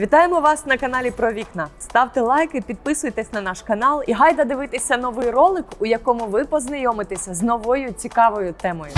Вітаємо вас на каналі про вікна. Ставте лайки, підписуйтесь на наш канал і гайда дивитися новий ролик, у якому ви познайомитеся з новою цікавою темою.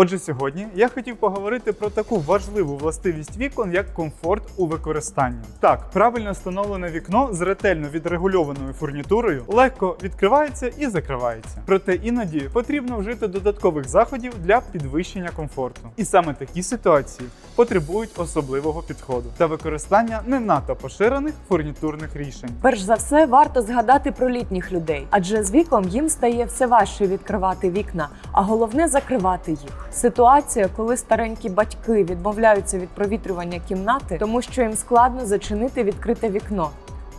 Отже, сьогодні я хотів поговорити про таку важливу властивість вікон, як комфорт у використанні. Так, правильно встановлене вікно з ретельно відрегульованою фурнітурою легко відкривається і закривається. Проте іноді потрібно вжити додаткових заходів для підвищення комфорту. І саме такі ситуації потребують особливого підходу та використання не надто поширених фурнітурних рішень. Перш за все, варто згадати про літніх людей, адже з віком їм стає все важче відкривати вікна, а головне закривати їх. Ситуація, коли старенькі батьки відмовляються від провітрювання кімнати, тому що їм складно зачинити відкрите вікно.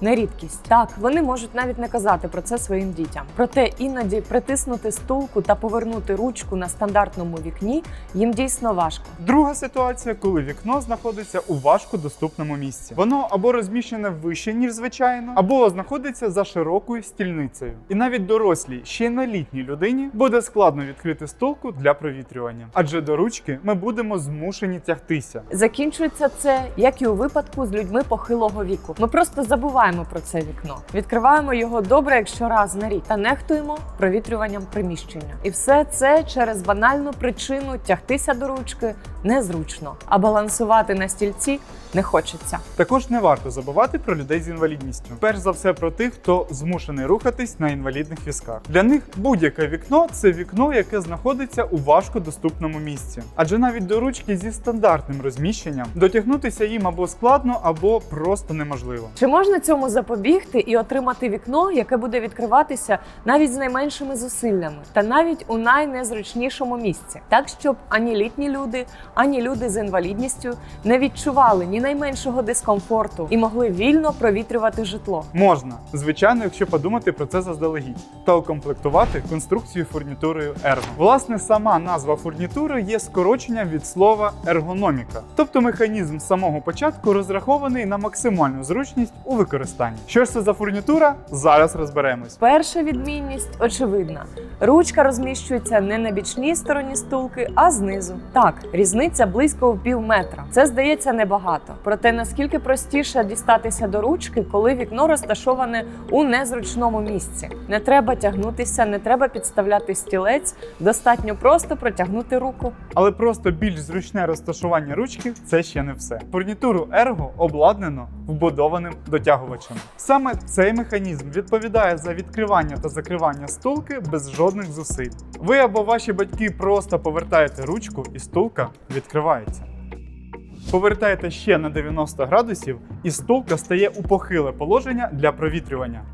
Не рідкість. Так, вони можуть навіть не казати про це своїм дітям. Проте іноді притиснути стулку та повернути ручку на стандартному вікні їм дійсно важко. Друга ситуація, коли вікно знаходиться у важко доступному місці. Воно або розміщене вище, ніж звичайно, або знаходиться за широкою стільницею. І навіть дорослій, ще не літній людині буде складно відкрити стулку для провітрювання, адже до ручки ми будемо змушені тягтися. Закінчується це, як і у випадку з людьми похилого віку. Ми просто забуваємо про це вікно, відкриваємо його добре, якщо раз на рік, та нехтуємо провітрюванням приміщення. І все це через банальну причину тягтися до ручки незручно, а балансувати на стільці не хочеться. Також не варто забувати про людей з інвалідністю. Перш за все про тих, хто змушений рухатись на інвалідних візках. Для них будь-яке вікно це вікно, яке знаходиться у важко доступному місці. Адже навіть до ручки зі стандартним розміщенням дотягнутися їм або складно, або просто неможливо. Чи можна цьому запобігти і отримати вікно, яке буде відкриватися навіть з найменшими зусиллями, та навіть у найнезручнішому місці, так щоб ані літні люди, ані люди з інвалідністю не відчували ні найменшого дискомфорту і могли вільно провітрювати житло. Можна, звичайно, якщо подумати про це заздалегідь, та укомплектувати конструкцію фурнітурою ерго. Власне, сама назва фурнітури є скороченням від слова ергономіка, тобто механізм з самого початку розрахований на максимальну зручність у використанні. Що ж це за фурнітура? Зараз розберемось. Перша відмінність очевидна: ручка розміщується не на бічній стороні стулки, а знизу. Так, різниця близько в пів метра. Це здається небагато. Проте наскільки простіше дістатися до ручки, коли вікно розташоване у незручному місці. Не треба тягнутися, не треба підставляти стілець. Достатньо просто протягнути руку. Але просто більш зручне розташування ручки це ще не все. Фурнітуру ерго обладнано вбудованим дотягувачем. Саме цей механізм відповідає за відкривання та закривання стулки без жодних зусиль. Ви або ваші батьки просто повертаєте ручку, і стулка відкривається. Повертаєте ще на 90 градусів, і стулка стає у похиле положення для провітрювання.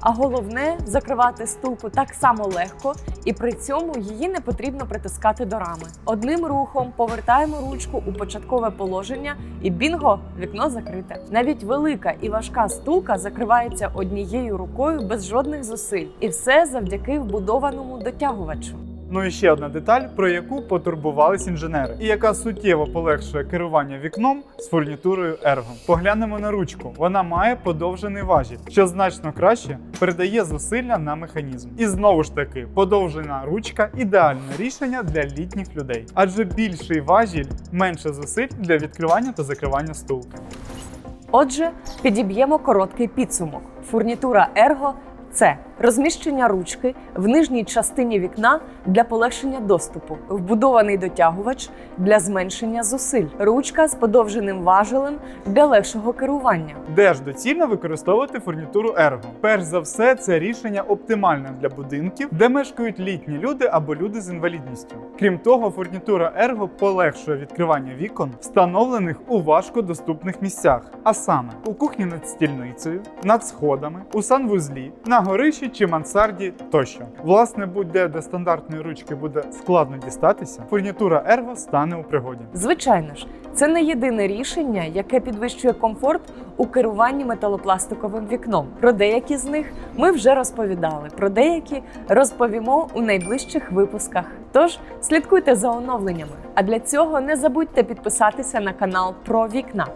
А головне закривати стулку так само легко, і при цьому її не потрібно притискати до рами. Одним рухом повертаємо ручку у початкове положення, і бінго, вікно закрите. Навіть велика і важка стулка закривається однією рукою без жодних зусиль, і все завдяки вбудованому дотягувачу. Ну і ще одна деталь, про яку потурбувались інженери, і яка суттєво полегшує керування вікном з фурнітурою Ergo. Поглянемо на ручку. Вона має подовжений важіль, що значно краще передає зусилля на механізм. І знову ж таки, подовжена ручка ідеальне рішення для літніх людей, адже більший важіль менше зусиль для відкривання та закривання стулки. Отже, підіб'ємо короткий підсумок. Фурнітура Ерго це розміщення ручки в нижній частині вікна для полегшення доступу, вбудований дотягувач для зменшення зусиль, ручка з подовженим важелем для легшого керування. Де ж доцільно використовувати фурнітуру Ergo? Перш за все, це рішення оптимальне для будинків, де мешкають літні люди або люди з інвалідністю. Крім того, фурнітура Ergo полегшує відкривання вікон, встановлених у важкодоступних місцях, а саме у кухні над стільницею, над сходами, у санвузлі, на горищі чи мансарді тощо. Власне, будь-де де стандартної ручки буде складно дістатися, фурнітура Ergo стане у пригоді. Звичайно ж, це не єдине рішення, яке підвищує комфорт у керуванні металопластиковим вікном. Про деякі з них ми вже розповідали. Про деякі розповімо у найближчих випусках. Тож слідкуйте за оновленнями. А для цього не забудьте підписатися на канал про вікна.